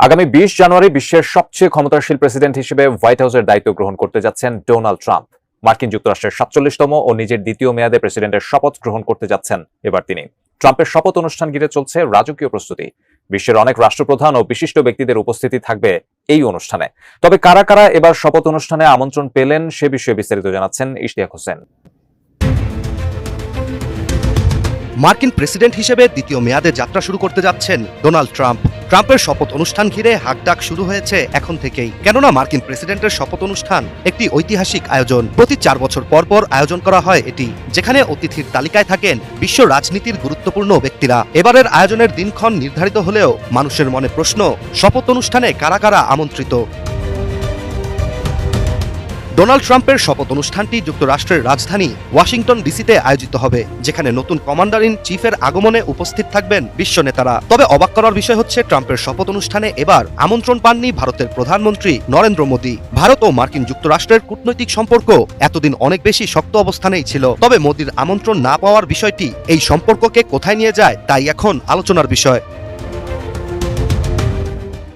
আগামী বিশ জানুয়ারি বিশ্বের সবচেয়ে ক্ষমতাশীল প্রেসিডেন্ট হিসেবে হোয়াইট হাউসের দায়িত্ব গ্রহণ করতে যাচ্ছেন ডোনাল্ড ট্রাম্প। মার্কিন যুক্তরাষ্ট্রের সাতচল্লিশতম ও নিজের দ্বিতীয় মেয়াদে প্রেসিডেন্টের শপথ গ্রহণ করতে যাচ্ছেন এবার তিনি। ট্রাম্পের শপথ অনুষ্ঠান ঘিরে চলছে রাজকীয় প্রস্তুতি। বিশ্বের অনেক রাষ্ট্রপ্রধান ও বিশিষ্ট ব্যক্তিদের উপস্থিতি থাকবে এই অনুষ্ঠানে। তবে কারা কারা এবার শপথ অনুষ্ঠানে আমন্ত্রণ পেলেন সে বিষয়ে বিস্তারিত জানাচ্ছেন ইশতিয়াক হোসেন। মার্কিন প্রেসিডেন্ট হিসেবে দ্বিতীয় মেয়াদে যাত্রা শুরু করতে যাচ্ছেন ডোনাল্ড ট্রাম্প। ট্রাম্পের শপথ অনুষ্ঠান ঘিরে হাকডাক শুরু হয়েছে এখন থেকেই। কেননা মার্কিন প্রেসিডেন্টের শপথ অনুষ্ঠান একটি ঐতিহাসিক আয়োজন। প্রতি চার বছর পর পর আয়োজন করা হয় এটি, যেখানে অতিথির তালিকায় থাকেন বিশ্ব রাজনীতির গুরুত্বপূর্ণ ব্যক্তিরা। এবারের আয়োজনের দিনক্ষণ নির্ধারিত হলেও মানুষের মনে প্রশ্ন, শপথ অনুষ্ঠানে কারা কারা আমন্ত্রিত? ডোনাল্ড ট্রাম্পের শপথ অনুষ্ঠানটি যুক্তরাষ্ট্রের রাজধানী ওয়াশিংটন ডিসিতে আয়োজিত হবে, যেখানে নতুন কমান্ডার ইন চিফের আগমনে উপস্থিত থাকবেন বিশ্ব নেতারা। তবে অবাক করার বিষয় হচ্ছে, ট্রাম্পের শপথ অনুষ্ঠানে এবার আমন্ত্রণ পাননি ভারতের প্রধানমন্ত্রী নরেন্দ্র মোদী। ভারত ও মার্কিন যুক্তরাষ্ট্রের কূটনৈতিক সম্পর্ক এতদিন অনেক বেশি শক্ত অবস্থানেই ছিল। তবে মোদীর আমন্ত্রণ না পাওয়ার বিষয়টি এই সম্পর্ককে কোথায় নিয়ে যায়, তাই এখন আলোচনার বিষয়।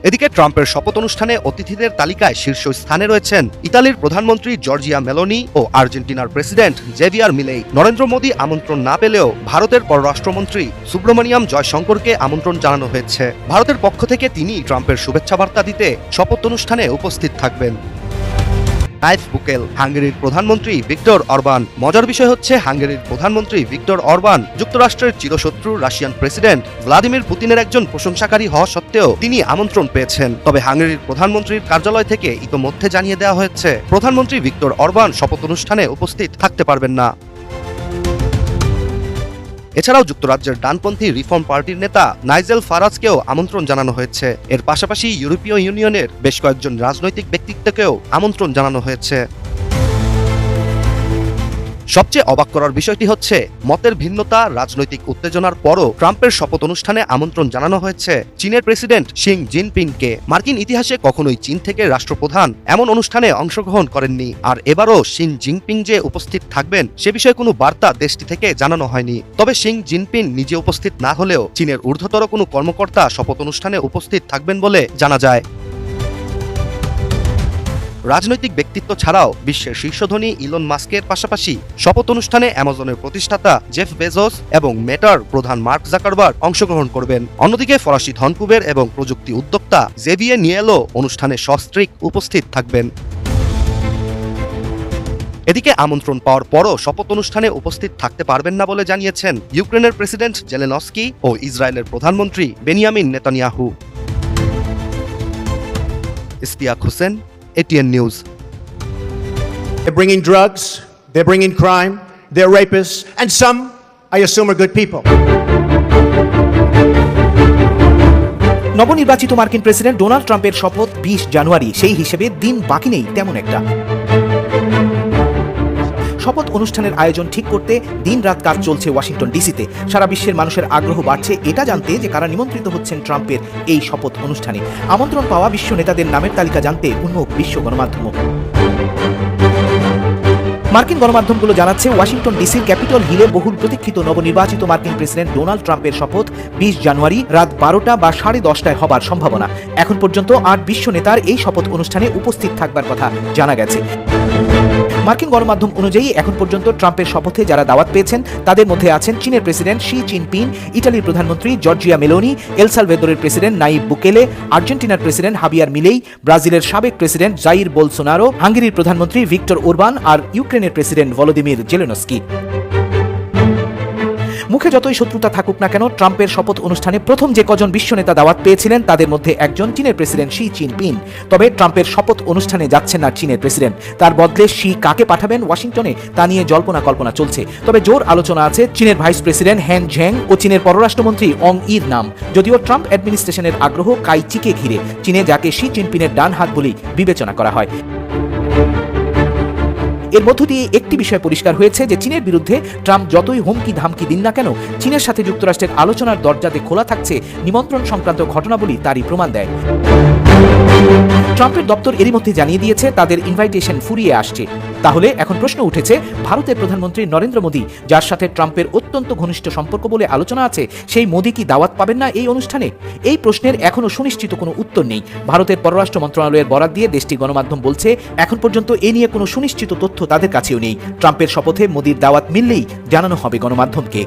এদিকে ট্রাম্পের শপথ অনুষ্ঠানে অতিথিদের তালিকায় শীর্ষ স্থানে রয়েছেন ইতালির প্রধানমন্ত্রী জর্জিয়া মেলোনি ও আর্জেন্টিনার প্রেসিডেন্ট জেভিয়ার মিলেই। নরেন্দ্র মোদী আমন্ত্রণ না পেলেও ভারতের পররাষ্ট্রমন্ত্রী সুব্রমণিয়াম জয়শঙ্করকে আমন্ত্রণ জানানো হয়েছে। ভারতের পক্ষ থেকে তিনি ট্রাম্পের শুভেচ্ছা বার্তা দিতে শপথ অনুষ্ঠানে উপস্থিত থাকবেন। নাইফ বুকেল, হাঙ্গেরির প্রধানমন্ত্রী ভিক্টর অরবান। মজার বিষয় হচ্ছে, হাঙ্গেরির প্রধানমন্ত্রী ভিক্টর অরবান যুক্তরাষ্ট্রের চিরশত্রু রাশিয়ান প্রেসিডেন্ট ভ্লাদিমির পুতিনের একজন প্রশংসাকারী হওয়া সত্ত্বেও তিনি আমন্ত্রণ পেয়েছেন। তবে হাঙ্গেরির প্রধানমন্ত্রীর কার্যালয় থেকে ইতোমধ্যে জানিয়ে দেওয়া হয়েছে, প্রধানমন্ত্রী ভিক্টর অরবান শপথ অনুষ্ঠানে উপস্থিত থাকতে পারবেন না। এছাড়াও যুক্তরাজ্যের ডানপন্থী রিফর্ম পার্টির নেতা নাইজেল ফারাজকেও আমন্ত্রণ জানানো হয়েছে। এর পাশাপাশি ইউরোপীয় ইউনিয়নের বেশ কয়েকজন রাজনৈতিক ব্যক্তিত্বকেও আমন্ত্রণ জানানো হয়েছে। সবচেয়ে অবাক করার বিষয়টি হচ্ছে, মতের ভিন্নতা, রাজনৈতিক উত্তেজনার পরও ট্রাম্পের শপথ অনুষ্ঠানে আমন্ত্রণ জানানো হয়েছে চীনের প্রেসিডেন্ট শিং জিনপিংকে। মার্কিন ইতিহাসে কখনোই চীন থেকে রাষ্ট্রপ্রধান এমন অনুষ্ঠানে অংশগ্রহণ করেননি। আর এবারও শিং জিনপিং যে উপস্থিত থাকবেন, সে বিষয়ে কোনো বার্তা দেশটি থেকে জানানো হয়নি। তবে শিং জিনপিং নিজে উপস্থিত না হলেও চীনের ঊর্ধ্বতর কোনো কর্মকর্তা শপথ অনুষ্ঠানে উপস্থিত থাকবেন বলে জানা যায়। রাজনৈতিক ব্যক্তিত্ব ছাড়াও বিশ্বের শীর্ষধনী ইলন মাস্কের পাশাপাশি শপথ অনুষ্ঠানে অ্যামাজনের প্রতিষ্ঠাতা জেফ বেজোস এবং মেটার প্রধান মার্ক জাকারবার অংশগ্রহণ করবেন। অন্যদিকে ফরাসি ধনকুবের এবং প্রযুক্তি উদ্যোক্তা জেভিয়ে নিয়েলো অনুষ্ঠানে সস্ত্রিক উপস্থিত থাকবেন। এদিকে আমন্ত্রণ পাওয়ার পরও শপথ অনুষ্ঠানে উপস্থিত থাকতে পারবেন না বলে জানিয়েছেন ইউক্রেনের প্রেসিডেন্ট জেলেনস্কি ও ইসরায়েলের প্রধানমন্ত্রী Benjamin Netanyahu. Istiaque Hossain ATN news They're bringing drugs, they're bringing crime, they're rapists, and some, I assume, are good people. নবনির্বাচিত মার্কিন প্রেসিডেন্ট ডোনাল্ড ট্রাম্পের শপথ বিশ জানুয়ারি সেই হিসেবে দিন বাকি নেই তেমন একটা শপথ অনুষ্ঠানের আয়োজন ঠিক করতে দিন রাত কাজ চলছে ওয়াশিংটন ডিসিতে। সারা বিশ্বের মানুষের আগ্রহ বাড়ছে এটা জানতে যে কারা নিমন্ত্রিত হচ্ছেন ট্রাম্পের এই শপথ অনুষ্ঠানে। আমন্ত্রণ পাওয়া বিশ্ব নেতাদের নামের তালিকা জানতে উন্মুখ বিশ্ব গণমাধ্যম। মার্কিন গণমাধ্যমগুলো জানাচ্ছে ওয়াশিংটন ডিসির ক্যাপিটল হিলে বহুল প্রতীক্ষিত নবনির্বাচিত মার্কিন প্রেসিডেন্ট ডোনাল্ড ট্রাম্পের শপথ বিশ জানুয়ারি রাত বারোটা বা সাড়ে দশটায় হবার সম্ভাবনা। এখন পর্যন্ত আট বিশ্ব নেতার এই শপথ অনুষ্ঠানে উপস্থিত থাকবার কথা জানা গেছে। মার্কিন গণমাধ্যম অনুযায়ী এখন পর্যন্ত ট্রাম্পের শপথে যারা দাওয়াত পেয়েছেন, তাদের মধ্যে আছেন চীনের প্রেসিডেন্ট শি জিনপিং, ইটালির প্রধানমন্ত্রী জর্জিয়া মেলোনি, এল সালভেদরের প্রেসিডেন্ট নাইব বুকেলে, আর্জেন্টিনার প্রেসিডেন্ট হাবিয়ার মিলেই, ব্রাজিলের সাবেক প্রেসিডেন্ট জাইর বোলসোনারো, হাঙ্গেরির প্রধানমন্ত্রী ভিক্টর ওরবান আর ইউক্রেনের প্রেসিডেন্ট ভলোদিমির জেলেনস্কি। মুখে যতই শত্রুতা থাকুক না কেন, ট্রাম্পের শপথ অনুষ্ঠানে প্রথম যে কজন বিশ্ব নেতা দাওয়াত পেয়েছিলেন, তাদের মধ্যে একজন চীনের প্রেসিডেন্ট শি জিনপিং। তবে ট্রাম্পের শপথ অনুষ্ঠানে যাচ্ছেন না চীনের প্রেসিডেন্ট। তার বদলে শি কাকে পাঠাবেন ওয়াশিংটনে, তা নিয়ে জল্পনা কল্পনা চলছে। তবে জোর আলোচনা আছে চীনের ভাইস প্রেসিডেন্ট হ্যান ঝ্যাং ও চীনের পররাষ্ট্রমন্ত্রী অং ইর নাম। যদিও ট্রাম্প অ্যাডমিনিস্ট্রেশনের আগ্রহ কাইচিকে ঘিরে। চীনে যাকে শি জিনপিনের ডান হাত বলেই বিবেচনা করা হয়। এর মধ্য দিয়ে একটি বিষয় পরিষ্কার হয়েছে যে চীনের বিরুদ্ধে ট্রাম্প যতই হুমকি ধামকি দিন না কেন, চীনের সাথে যুক্তরাষ্ট্রের আলোচনার দরজাতে খোলা থাকছে নিমন্ত্রণ সংক্রান্ত ঘটনাবলী তারই প্রমাণ দেয়। ট্রাম্পের দপ্তর এরই মধ্যে জানিয়ে দিয়েছে, তাদের ইনভাইটেশন ফুরিয়ে আসছে। তাহলে এখন প্রশ্ন উঠেছে, ভারতের প্রধানমন্ত্রী নরেন্দ্র মোদী, যার সাথে ট্রাম্পের অত্যন্ত ঘনিষ্ঠ সম্পর্ক বলে আলোচনা আছে, সেই মোদী কি দাওয়াত পাবেন না এই অনুষ্ঠানে? এই প্রশ্নের এখনও সুনিশ্চিত কোনো উত্তর নেই। ভারতের পররাষ্ট্র মন্ত্রণালয়ের বরাত দিয়ে দেশটি গণমাধ্যম বলছে, এখন পর্যন্ত এ নিয়ে কোনো সুনিশ্চিত তথ্য তাদের কাছেও নেই। ট্রাম্পের শপথে মোদীর দাওয়াত মিললেই জানানো হবে গণমাধ্যমকে।